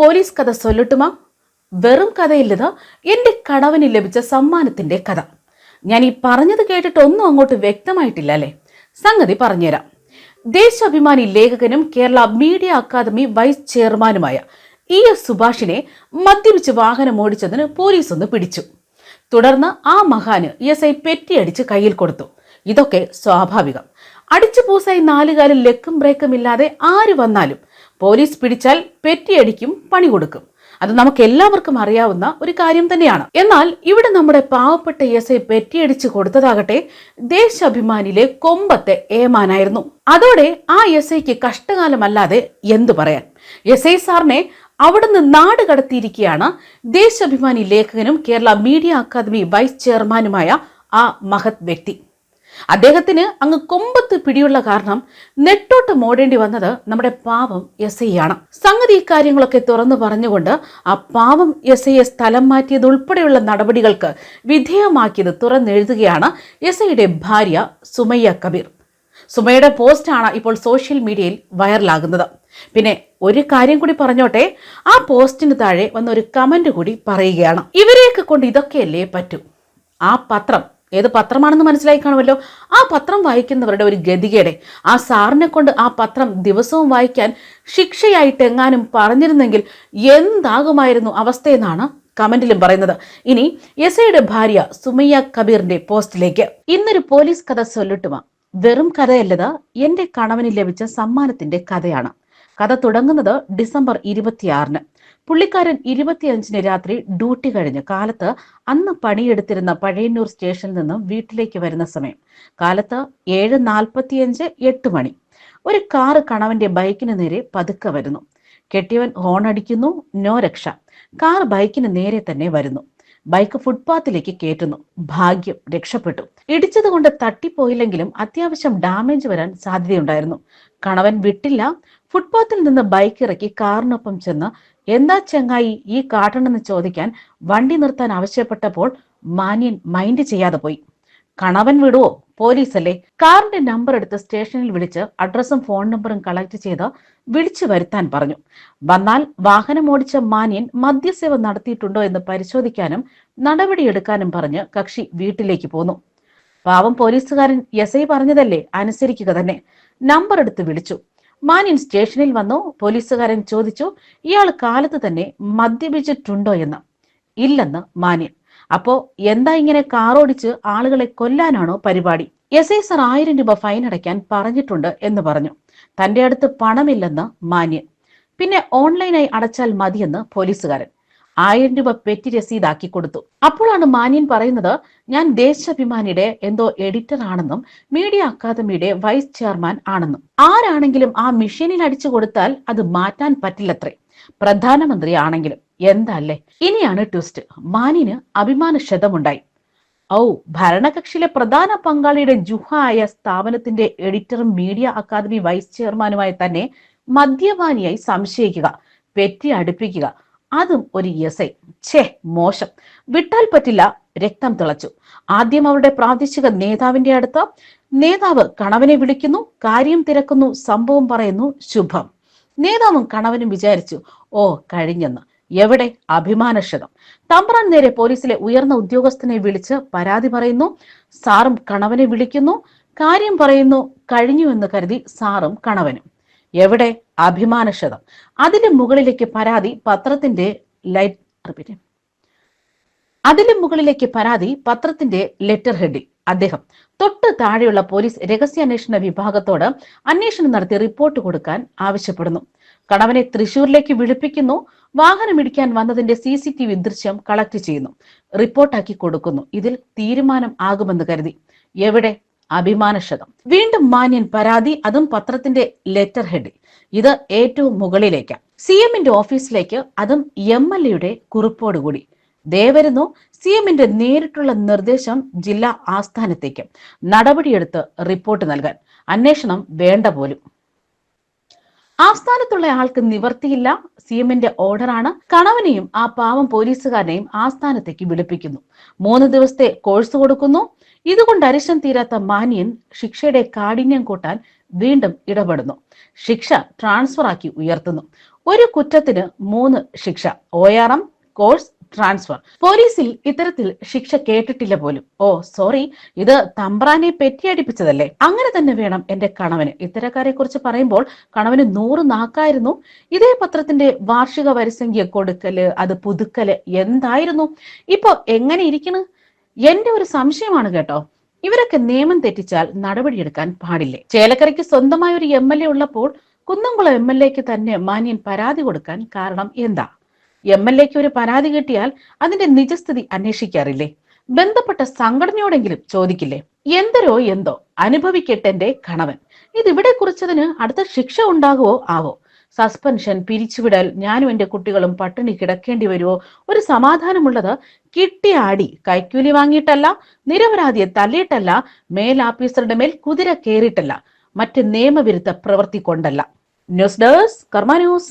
Police കഥ സൊല്ലട്ടുമാ? വെറും കഥയില്ലത്. എന്റെ കടവന് ലഭിച്ച സമ്മാനത്തിന്റെ കഥ. ഞാൻ ഈ പറഞ്ഞത് കേട്ടിട്ട് ഒന്നും അങ്ങോട്ട് വ്യക്തമായിട്ടില്ല അല്ലേ? സംഗതി പറഞ്ഞുതരാം. ദേശാഭിമാനി ലേഖകനും കേരള മീഡിയ അക്കാദമി വൈസ് ചെയർമാനുമായ ഇ എസ് സുഭാഷിനെ മദ്യപിച്ച് വാഹനം ഓടിച്ചതിന് പോലീസ് ഒന്ന് പിടിച്ചു. തുടർന്ന് ആ മഹാന് എസ് ഐ പെറ്റിയടിച്ച് കയ്യിൽ കൊടുത്തു. ഇതൊക്കെ സ്വാഭാവികം. അടിച്ചു പൂസായി നാലുകാലിൽ ലെക്കും ബ്രേക്കും ഇല്ലാതെ ആര് വന്നാലും പോലീസ് പിടിച്ചാൽ പെറ്റിയടിക്കും പണി കൊടുക്കും. അത് നമുക്ക് എല്ലാവർക്കും അറിയാവുന്ന ഒരു കാര്യം തന്നെയാണ്. എന്നാൽ ഇവിടെ നമ്മുടെ പാവപ്പെട്ട എസ് ഐ പെറ്റിയടിച്ച് കൊടുത്തതാകട്ടെ ദേശാഭിമാനിയിലെ കൊമ്പത്തെ ഏമാനായിരുന്നു. അതോടെ ആ എസ് ഐക്ക് കഷ്ടകാലമല്ലാതെ എന്തു പറയാൻ? എസ് ഐ സാറിനെ അവിടുന്ന് നാട് കടത്തിയിരിക്കുകയാണ് ദേശാഭിമാനി ലേഖകനും കേരള മീഡിയ അക്കാദമി വൈസ് ചെയർമാനുമായ ആ മഹത് വ്യക്തി. അദ്ദേഹത്തിന് അങ്ങ് കൊമ്പത്ത് പിടിയുള്ള കാരണം നെട്ടോട്ട് മോടേണ്ടി വന്നത് നമ്മുടെ പാവം എസ് ഐ ആണ് സംഗതി കാര്യങ്ങളൊക്കെ തുറന്നു പറഞ്ഞുകൊണ്ട് ആ പാവം എസ് ഐയെ സ്ഥലം മാറ്റിയത് ഉൾപ്പെടെയുള്ള നടപടികൾക്ക് വിധേയമാക്കിയത് തുറന്നെഴുതുകയാണ് എസ് ഐയുടെ ഭാര്യ സുമയ്യ കബീർ. സുമയുടെ പോസ്റ്റാണ് ഇപ്പോൾ സോഷ്യൽ മീഡിയയിൽ വൈറലാകുന്നത്. പിന്നെ ഒരു കാര്യം കൂടി പറഞ്ഞോട്ടെ ആ പോസ്റ്റിന് താഴെ വന്ന ഒരു കമന്റ് കൂടി പറയുകയാണ്. ഇവരെയൊക്കെ കൊണ്ട് ഇതൊക്കെയല്ലേ പറ്റൂ? ആ പത്രം ഏത് പത്രമാണെന്ന് മനസ്സിലായി കാണുമല്ലോ ആ പത്രം വായിക്കുന്നവരുടെ ഒരു ഗതികേടെ. ആ സാറിനെ കൊണ്ട് ആ പത്രം ദിവസവും വായിക്കാൻ ശിക്ഷയായിട്ട് എങ്ങാനും പറഞ്ഞിരുന്നെങ്കിൽ എന്താകുമായിരുന്നു അവസ്ഥയെന്നാണ് കമന്റിലും പറയുന്നത്. ഇനി എസ് ഐയുടെ ഭാര്യ സുമയ്യ കബീറിന്റെ പോസ്റ്റിലേക്ക്. ഇന്നൊരു പോലീസ് കഥ സൊല്ലിട്ടുമ വെറും കഥയല്ലത് എന്റെ കണവന് ലഭിച്ച സമ്മാനത്തിന്റെ കഥയാണ്. കഥ തുടങ്ങുന്നത് ഡിസംബർ ഇരുപത്തിയാറിന്. പുള്ളിക്കാരൻ ഇരുപത്തിയഞ്ചിന് രാത്രി ഡ്യൂട്ടി കഴിഞ്ഞ് കാലത്ത് അന്ന് പണിയെടുത്തിരുന്ന പഴയന്നൂർ സ്റ്റേഷനിൽ നിന്നും വീട്ടിലേക്ക് വരുന്ന സമയം. കാലത്ത് ഏഴ് നാൽപ്പത്തിയഞ്ച് എട്ട് മണി. ഒരു കാറ് കണവന്റെ ബൈക്കിന് നേരെ പതുക്കെ വരുന്നു. കെട്ടിയവൻ ഹോൺ അടിക്കുന്നു നോ രക്ഷ. കാർ ബൈക്കിന് നേരെ തന്നെ വരുന്നു. ബൈക്ക് ഫുട്പാത്തിലേക്ക് കയറ്റുന്നു. ഭാഗ്യം രക്ഷപ്പെട്ടു. ഇടിച്ചതുകൊണ്ട് തട്ടിപ്പോയില്ലെങ്കിലും അത്യാവശ്യം ഡാമേജ് വരാൻ സാധ്യതയുണ്ടായിരുന്നു. കണവൻ വിട്ടില്ല. ഫുട്പാത്തിൽ നിന്ന് ബൈക്ക് ഇറക്കി കാറിനൊപ്പം ചെന്ന് എന്താ ചെങ്ങായി ഈ കാട്ടണമെന്ന് ചോദിക്കാൻ വണ്ടി നിർത്താൻ ആവശ്യപ്പെട്ടപ്പോൾ മാന്യൻ മൈൻഡ് ചെയ്യാതെ പോയി. കണവൻ വിടുവോ? പോലീസല്ലേ? കാറിന്റെ നമ്പർ എടുത്ത് സ്റ്റേഷനിൽ വിളിച്ച് അഡ്രസ്സും ഫോൺ നമ്പറും കളക്ട് ചെയ്ത് വിളിച്ചു വരുത്താൻ പറഞ്ഞു. വന്നാൽ വാഹനം ഓടിച്ച മാന്യൻ മദ്യസേവ നടത്തിയിട്ടുണ്ടോ എന്ന് പരിശോധിക്കാനും നടപടിയെടുക്കാനും പറഞ്ഞ് കക്ഷി വീട്ടിലേക്ക് പോന്നു. പാവം പോലീസുകാരൻ എസ് ഐ പറഞ്ഞതല്ലേ? അനുസരിക്കുക തന്നെ. നമ്പർ എടുത്ത് വിളിച്ചു. മാന്യൻ സ്റ്റേഷനിൽ വന്നു. പോലീസുകാരൻ ചോദിച്ചു ഇയാൾ കാലത്ത് തന്നെ മദ്യപിച്ചിട്ടുണ്ടോ എന്ന്? ഇല്ലെന്ന് മാന്യൻ. അപ്പോ എന്താ ഇങ്ങനെ കാറോടിച്ച് ആളുകളെ കൊല്ലാനാണോ പരിപാടി? എസ് ഐ സർ ആയിരം രൂപ ഫൈൻ അടയ്ക്കാൻ പറഞ്ഞിട്ടുണ്ട് എന്ന് പറഞ്ഞു. തന്റെ അടുത്ത് പണമില്ലെന്ന് മാന്യൻ. പിന്നെ ഓൺലൈനായി അടച്ചാൽ മതിയെന്ന് പോലീസുകാരൻ. ആയിരം രൂപ പെറ്റി രസീതാക്കി കൊടുത്തു. അപ്പോഴാണ് മാന്യൻ പറയുന്നത് ഞാൻ ദേശാഭിമാനിയുടെ എന്തോ എഡിറ്റർ ആണെന്നും മീഡിയ അക്കാദമിയുടെ വൈസ് ചെയർമാൻ ആണെന്നും. ആരാണെങ്കിലും ആ മെഷീനിൽ അടിച്ചു കൊടുത്താൽ അത് മാറ്റാൻ പറ്റില്ലത്രേ. പ്രധാനമന്ത്രി ആണെങ്കിലും എന്തല്ലേ? ഇനിയാണ് ട്വിസ്റ്റ്. മാനിന് അഭിമാന ക്ഷതമുണ്ടായി ഔ ഭരണകക്ഷിയിലെ പ്രധാന പങ്കാളിയുടെ ജുഹ ആയ സ്ഥാപനത്തിന്റെ എഡിറ്ററും മീഡിയ അക്കാദമി വൈസ് ചെയർമാനുമായി തന്നെ മദ്യപാനിയായി സംശയിക്കുക പെറ്റി അടുപ്പിക്കുക. അതും ഒരു എസ് ഐ. ഛേ മോശം. വിട്ടാൽ പറ്റില്ല രക്തം തിളച്ചു. ആദ്യം അവരുടെ പ്രാദേശിക നേതാവിന്റെ അടുത്ത് നേതാവ് കണവനെ വിളിക്കുന്നു കാര്യം തിരക്കുന്നു സംഭവം പറയുന്നു ശുഭം. നേതാവും കണവനും വിചാരിച്ചു ഓ കഴിഞ്ഞെന്ന്. എവിടെ? അഭിമാനക്ഷതം. തമ്പ്രാൻ നേരെ പോലീസിലെ ഉയർന്ന ഉദ്യോഗസ്ഥനെ വിളിച്ച് പരാതി പറയുന്നു. സാറും കണവനെ വിളിക്കുന്നു. കാര്യം പറയുന്നു കഴിഞ്ഞു എന്ന് കരുതി സാറും കണവനും. എവിടെ? അഭിമാനക്ഷതം. അതിന്റെ മുകളിലേക്ക് പരാതി പത്രത്തിന്റെ ലൈറ്റ് റിപ്പീറ്റ്. അതിന്റെ മുകളിലേക്ക് പരാതി പത്രത്തിന്റെ ലെറ്റർ ഹെഡിൽ. അദ്ദേഹം തൊട്ട് താഴെയുള്ള പോലീസ് രഹസ്യാന്വേഷണ വിഭാഗത്തോട് അന്വേഷണം നടത്തി റിപ്പോർട്ട് കൊടുക്കാൻ ആവശ്യപ്പെടുന്നു. കണവനെ തൃശൂരിലേക്ക് വിളിപ്പിക്കുന്നു. വാഹനം ഇടിക്കാൻ വന്നതിന്റെ സി സി ടി വി ദൃശ്യം കളക്ട് ചെയ്യുന്നു. റിപ്പോർട്ടാക്കി കൊടുക്കുന്നു. ഇതിൽ തീരുമാനം ആകുമെന്ന് കരുതി. എവിടെ? അഭിമാനക്ഷതം. വീണ്ടും മാന്യൻ പരാതി അതും പത്രത്തിന്റെ ലെറ്റർ ഹെഡിൽ ഇത് ഏറ്റവും മുകളിലേക്ക്. സി എമ്മിന്റെ ഓഫീസിലേക്ക് അതും എം എൽ എയുടെ കുറിപ്പോടുകൂടി ദേ വരുന്നു. സി എമ്മിന്റെ നേരിട്ടുള്ള നിർദ്ദേശം ജില്ലാ ആസ്ഥാനത്തേക്ക്. നടപടിയെടുത്ത് റിപ്പോർട്ട് നൽകാൻ. അന്വേഷണം വേണ്ട പോലും. ആസ്ഥാനത്തുള്ള ആൾക്ക് നിവർത്തിയില്ല. സി എമ്മിന്റെ ഓർഡറാണ്. കണവനെയും ആ പാവം പോലീസുകാരനെയും ആസ്ഥാനത്തേക്ക് വിളിപ്പിക്കുന്നു. മൂന്ന് ദിവസത്തെ കോഴ്സ് കൊടുക്കുന്നു. ഇതുകൊണ്ട് അരിശം തീരാത്ത മാന്യൻ ശിക്ഷയുടെ കാഠിന്യം കൂട്ടാൻ വീണ്ടും ഇടപെടുന്നു. ശിക്ഷ ട്രാൻസ്ഫർ ആക്കി ഉയർത്തുന്നു. ഒരു കുറ്റത്തിന് മൂന്ന് ശിക്ഷ. ഒ കോഴ്സ് ട്രാൻസ്ഫർ പോലീസിൽ ഇത്തരത്തിൽ ശിക്ഷ കേട്ടിട്ടില്ല പോലും. ഓ സോറി ഇത് തമ്പ്രാനെ പെറ്റിയടിപ്പിച്ചതല്ലേ അങ്ങനെ തന്നെ വേണം എന്റെ കണവന്. ഇത്തരക്കാരെ കുറിച്ച് പറയുമ്പോൾ കണവന് നൂറ് നാക്കായിരുന്നു. ഇതേ പത്രത്തിന്റെ വാർഷിക വരിസംഖ്യ കൊടുക്കൽ അത് പുതുക്കൽ എന്തായിരുന്നു? ഇപ്പൊ എങ്ങനെ ഇരിക്കണ്? എന്റെ ഒരു സംശയമാണ് കേട്ടോ. ഇവരൊക്കെ നിയമം തെറ്റിച്ചാൽ നടപടിയെടുക്കാൻ പാടില്ലേ? ചേലക്കരയ്ക്ക് സ്വന്തമായ ഒരു എം എൽ എ ഉള്ളപ്പോൾ കുന്നംകുളം എം എൽ എക്ക് തന്നെ മാന്യൻ പരാതി കൊടുക്കാൻ കാരണം എന്താ? എം എൽ എക്ക് ഒരു പരാതി കിട്ടിയാൽ അതിന്റെ നിജസ്ഥിതി അന്വേഷിക്കാറില്ലേ? ബന്ധപ്പെട്ട സംഘടനയോടെങ്കിലും ചോദിക്കില്ലേ? എന്തരോ എന്തോ അനുഭവിക്കട്ടെ എന്റെ കണവൻ. ഇതിവിടെ കുറിച്ചതിന് അടുത്ത ശിക്ഷ ഉണ്ടാകുവോ? ആവോ? സസ്പെൻഷൻ പിരിച്ചുവിടൽ ഞാനും എന്റെ കുട്ടികളും പട്ടിണി കിടക്കേണ്ടി വരുമോ ഒരു സമാധാനമുള്ളത് കിട്ടിയ അടി കൈക്കൂലി വാങ്ങിയിട്ടല്ല നിരപരാധിയെ തല്ലിയിട്ടല്ല മേലാഫീസറുടെ മേൽ കുതിര കയറിയിട്ടല്ല മറ്റ് നിയമവിരുദ്ധ പ്രവൃത്തി കൊണ്ടല്ല. ന്യൂസ് ഡേഴ്സ് കർമ്മ ന്യൂസ്.